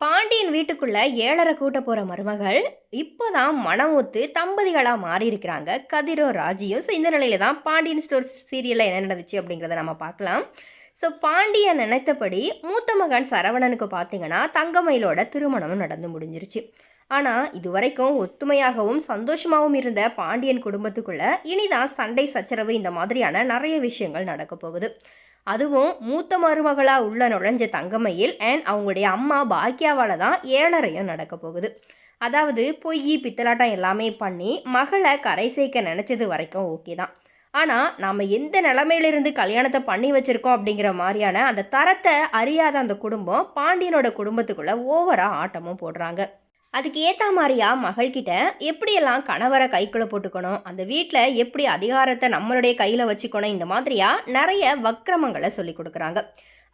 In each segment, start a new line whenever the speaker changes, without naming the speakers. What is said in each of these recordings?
பாண்டியன் வீட்டுக்குள்ள ஏழரை கூட்ட போற மருமகள் இப்போதான் மனமுத்து தம்பதிகளா மாறி இருக்கிறாங்க கதிரோ ராஜியும் ஸோ இந்த நிலையில தான் பாண்டியன் ஸ்டோர் சீரியல்ல என்ன நடந்துச்சு அப்படிங்கிறத நம்ம பார்க்கலாம். ஸோ பாண்டியன் நினைத்தபடி மூத்த மகன் சரவணனுக்கு பார்த்தீங்கன்னா தங்கமயிலோட திருமணமும் நடந்து முடிஞ்சிருச்சு. ஆனால் இதுவரைக்கும் ஒத்துமையாகவும் சந்தோஷமாகவும் இருந்த பாண்டியன் குடும்பத்துக்குள்ள இனிதான் சண்டை சச்சரவு இந்த மாதிரியான நிறைய விஷயங்கள் நடக்க போகுது. அதுவும் மூத்த மருமகளாக உள்ள நுழைஞ்ச தங்கமையில் அண்ட் அவங்களுடைய அம்மா பாக்கியாவால் தான் ஏழரையும் நடக்க போகுது. அதாவது பொய் பித்தலாட்டம் எல்லாமே பண்ணி மகளை கரை சேர்க்க நினச்சது வரைக்கும் ஓகே தான். ஆனால் நாம் எந்த நிலமையிலிருந்து கல்யாணத்தை பண்ணி வச்சுருக்கோம் அப்படிங்கிற மாதிரியான அந்த தரத்தை அறியாத அந்த குடும்பம் பாண்டியனோட குடும்பத்துக்குள்ளே ஓவராக ஆட்டமும் போடுறாங்க. அதுக்கு ஏற்ற மாதிரியா மகள்கிட்ட எப்படியெல்லாம் கணவரை கைக்குள்ளே போட்டுக்கணும்? அந்த வீட்டில் எப்படி அதிகாரத்தை நம்மளுடைய கையில் வச்சுக்கணும்? இந்த மாதிரியா நிறைய வக்கிரமங்களை சொல்லி கொடுக்குறாங்க.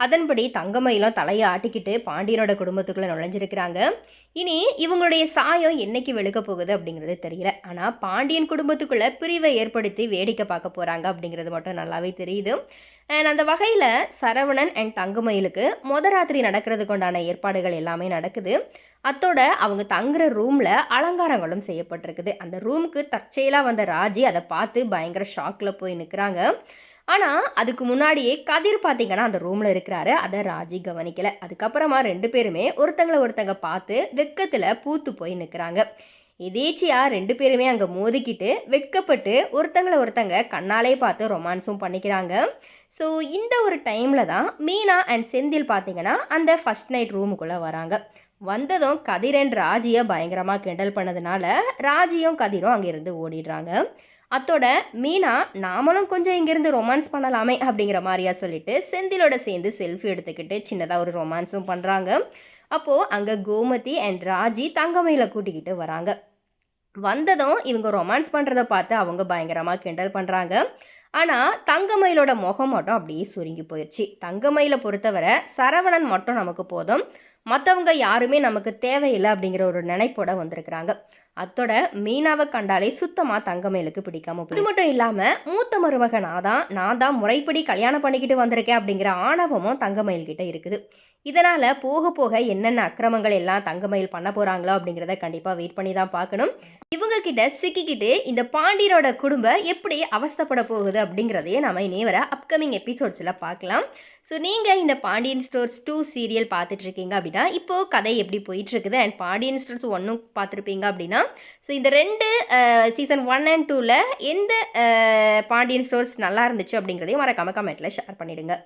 அதன்படி தங்கமயிலும் தலையை ஆட்டிக்கிட்டு பாண்டியனோட குடும்பத்துக்குள்ளே நுழைஞ்சிருக்கிறாங்க. இனி இவங்களுடைய சாயம் என்னைக்கு வெளுக்க போகுது அப்படிங்கிறது தெரியல. ஆனால் பாண்டியன் குடும்பத்துக்குள்ளே பிரிவை ஏற்படுத்தி வேடிக்கை பார்க்க போகிறாங்க அப்படிங்கிறது மட்டும் நல்லாவே தெரியுது. அண்ட் அந்த வகையில் சரவணன் அண்ட் தங்கமயிலுக்கு முத ராத்திரி நடக்கிறதுக்கு உண்டான ஏற்பாடுகள் எல்லாமே நடக்குது. அத்தோட அவங்க தங்குற ரூமில் அலங்காரங்களும் செய்யப்பட்டிருக்குது. அந்த ரூமுக்கு தற்செயலாக வந்த ராஜி அதை பார்த்து பயங்கர ஷாக்கில் போய் நிற்கிறாங்க ஆனால் அதுக்கு முன்னாடியே கதிர் பார்த்தீங்கன்னா அந்த ரூமில் இருக்கிறாரு. அதை ராஜி கவனிக்கலை. அதுக்கப்புறமா ரெண்டு பேருமே ஒருத்தங்களை ஒருத்தங்க பார்த்து வெக்கத்தில் பூத்து போய் நிற்கிறாங்க எதேச்சியாக ரெண்டு பேருமே அங்கே மோதிக்கிட்டு வெட்கப்பட்டு ஒருத்தங்களை ஒருத்தங்க கண்ணாலே பார்த்து ரொமான்ஸும் பண்ணிக்கிறாங்க. ஸோ இந்த ஒரு டைமில் தான் மீனா அண்ட் செந்தில் பார்த்தீங்கன்னா அந்த ஃபஸ்ட் நைட் ரூமுக்குள்ளே வராங்க. வந்ததும் கதிர் ராஜியை பயங்கரமாக கிண்டல் பண்ணதுனால ராஜியும் கதிரும் அங்கேருந்து ஓடிடுறாங்க. அத்தோட மீனா நாமளும் கொஞ்சம் இங்கேருந்து ரொமான்ஸ் பண்ணலாமே அப்படிங்கிற மாதிரியா சொல்லிட்டு செந்திலோட சேர்ந்து செல்ஃபி எடுத்துக்கிட்டு சின்னதாக ஒரு ரொமான்ஸும் பண்ணுறாங்க அப்போது அங்கே கோமதி அண்ட் ராஜி தங்கமையில் கூட்டிக்கிட்டு வராங்க. வந்ததும் இவங்க ரொமான்ஸ் பண்ணுறத பார்த்து அவங்க பயங்கரமாக கிண்டல் பண்ணுறாங்க ஆனால் தங்கமயிலோட முகம் மட்டும் அப்படியே சுருங்கி போயிடுச்சு தங்கமயிலை பொறுத்தவரை சரவணன் மட்டும் நமக்கு போதும். மற்றவங்க யாருமே நமக்கு தேவையில்லை அப்படிங்கிற ஒரு நினைப்போட வந்திருக்கிறாங்க. அத்தோட மீனாவை கண்டாலே சுத்தமாக தங்கமேலுக்கு பிடிக்காம இது மட்டும் இல்லாமல் மூத்த மருமகன் நான் தான் நான் தான் முறைப்படி கல்யாணம் பண்ணிக்கிட்டு வந்திருக்கேன் அப்படிங்கிற ஆணவமும் தங்கமயில் கிட்ட இருக்குது. இதனால் போக போக என்னென்ன அக்கிரமங்கள் எல்லாம் தங்கமயில் பண்ண போகிறாங்களோ அப்படிங்கிறத கண்டிப்பாக வெயிட் பண்ணி தான் பார்க்கணும். இவங்க கிட்ட சிக்கிக்கிட்டு இந்த பாண்டியனோட குடும்பம் எப்படி அவஸ்தப்பட போகுது அப்படிங்கிறதையே நம்ம இனி வர அப்கமிங் எபிசோட்ஸில் பார்க்கலாம். ஸோ நீங்கள் இந்த பாண்டியன் ஸ்டோர்ஸ் டூ சீரியல் பார்த்துட்ருக்கீங்க அப்படின்னா இப்போது கதை எப்படி போயிட்டுருக்குது அண்ட் பாண்டியன் ஸ்டோர்ஸ் ஒன்றும் பார்த்துருப்பீங்க அப்படின்னா ஸோ இந்த ரெண்டு சீசன் ஒன் அண்ட் டூவில் எந்த பாண்டியன் ஸ்டோர்ஸ் நல்லா இருந்துச்சு அப்படிங்கிறதையும் மறக்காம கமெண்ட்டில் ஷேர் பண்ணிவிடுங்க